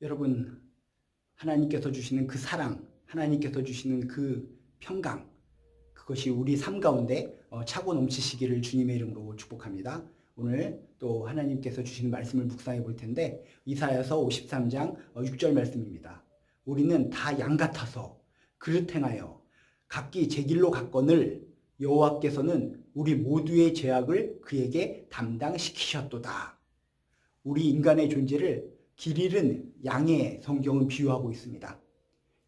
여러분, 하나님께서 주시는 그 사랑, 하나님께서 주시는 그 평강, 그것이 우리 삶 가운데 어, 차고 넘치시기를 주님의 이름으로 축복합니다. 오늘 또 하나님께서 주시는 말씀을 묵상해 볼 텐데 이사야서 53장 6절 말씀입니다. 우리는 다 양 같아서 그릇 행하여 각기 제 길로 갔거늘 여호와께서는 우리 모두의 죄악을 그에게 담당시키셨도다. 우리 인간의 존재를 길 잃은 양의 성경은 비유하고 있습니다.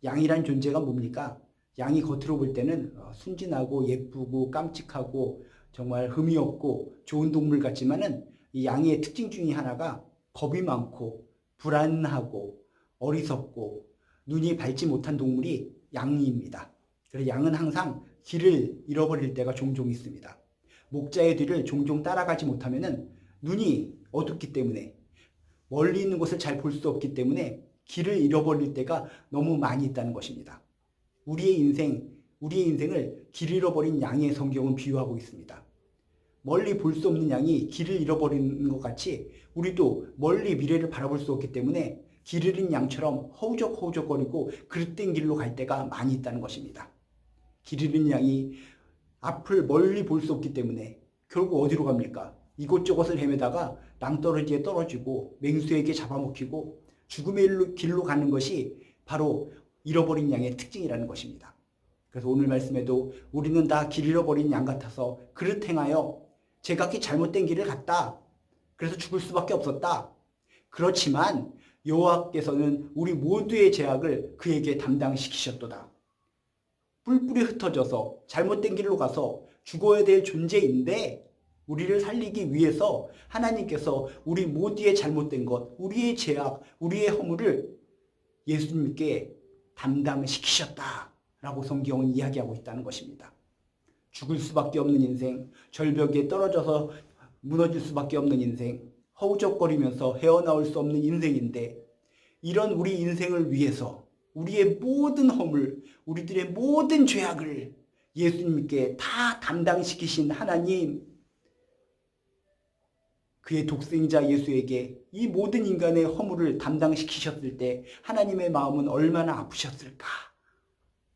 양이란 존재가 뭡니까? 양이 겉으로 볼 때는 어, 순진하고 예쁘고 깜찍하고 정말 흠이 없고 좋은 동물 같지만은 이 양의 특징 중에 하나가 겁이 많고 불안하고 어리석고 눈이 밝지 못한 동물이 양입니다. 그래서 양은 항상 길을 잃어버릴 때가 종종 있습니다. 목자의 뒤를 종종 따라가지 못하면은 눈이 어둡기 때문에 멀리 있는 것을 잘 볼 수 없기 때문에 길을 잃어버릴 때가 너무 많이 있다는 것입니다. 우리의 인생, 우리의 인생을 길 잃어버린 양의 성경은 비유하고 있습니다. 멀리 볼 수 없는 양이 길을 잃어버리는 것 같이 우리도 멀리 미래를 바라볼 수 없기 때문에 길 잃은 양처럼 허우적허우적거리고 그릇된 길로 갈 때가 많이 있다는 것입니다. 길 잃은 양이 앞을 멀리 볼 수 없기 때문에 결국 어디로 갑니까? 이곳저곳을 헤매다가 낭떠러지에 떨어지고 맹수에게 잡아먹히고 죽음의 길로 가는 것이 바로 잃어버린 양의 특징이라는 것입니다. 그래서 오늘 말씀에도 우리는 다 길 잃어버린 양 같아서 그릇 행하여 제각기 잘못된 길을 갔다. 그래서 죽을 수밖에 없었다. 그렇지만 여호와께서는 우리 모두의 죄악을 그에게 담당시키셨도다. 뿔뿔이 흩어져서 잘못된 길로 가서 죽어야 될 존재인데 우리를 살리기 위해서 하나님께서 우리 모두의 잘못된 것, 우리의 죄악, 우리의 허물을 예수님께 담당시키셨다라고 성경은 이야기하고 있다는 것입니다. 죽을 수밖에 없는 인생, 절벽에 떨어져서 무너질 수밖에 없는 인생, 허우적거리면서 헤어나올 수 없는 인생인데 이런 우리 인생을 위해서 우리의 모든 허물, 우리들의 모든 죄악을 예수님께 다 담당시키신 하나님, 그의 독생자 예수에게 이 모든 인간의 허물을 담당시키셨을 때 하나님의 마음은 얼마나 아프셨을까?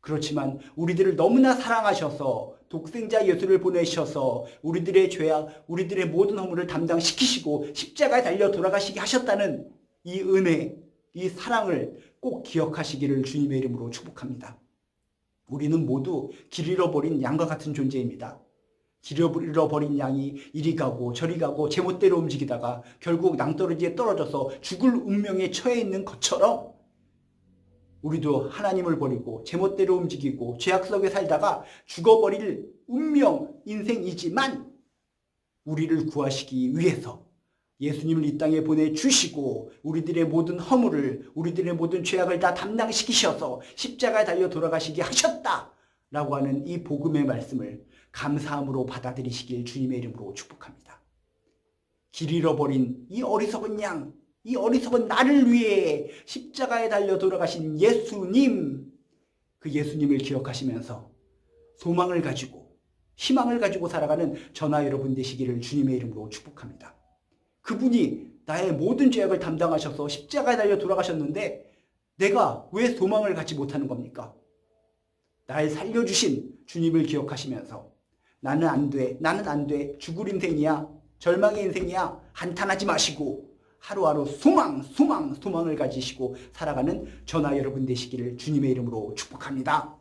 그렇지만 우리들을 너무나 사랑하셔서 독생자 예수를 보내셔서 우리들의 죄악, 우리들의 모든 허물을 담당시키시고 십자가에 달려 돌아가시게 하셨다는 이 은혜, 이 사랑을 꼭 기억하시기를 주님의 이름으로 축복합니다. 우리는 모두 길 잃어버린 양과 같은 존재입니다. 길 잃어버린 양이 이리 가고 저리 가고 제멋대로 움직이다가 결국 낭떠러지에 떨어져서 죽을 운명에 처해 있는 것처럼 우리도 하나님을 버리고 제멋대로 움직이고 죄악 속에 살다가 죽어버릴 운명 인생이지만 우리를 구하시기 위해서 예수님을 이 땅에 보내주시고 우리들의 모든 허물을 우리들의 모든 죄악을 다 담당시키셔서 십자가에 달려 돌아가시게 하셨다 라고 하는 이 복음의 말씀을 감사함으로 받아들이시길 주님의 이름으로 축복합니다. 길 잃어버린 이 어리석은 양, 이 어리석은 나를 위해 십자가에 달려 돌아가신 예수님, 그 예수님을 기억하시면서 소망을 가지고 희망을 가지고 살아가는 저나 여러분 되시기를 주님의 이름으로 축복합니다. 그분이 나의 모든 죄악을 담당하셔서 십자가에 달려 돌아가셨는데 내가 왜 소망을 갖지 못하는 겁니까? 날 살려주신 주님을 기억하시면서 나는 안 돼, 나는 안 돼, 죽을 인생이야, 절망의 인생이야, 한탄하지 마시고 하루하루 소망, 소망, 소망을 가지시고 살아가는 저나 여러분 되시기를 주님의 이름으로 축복합니다.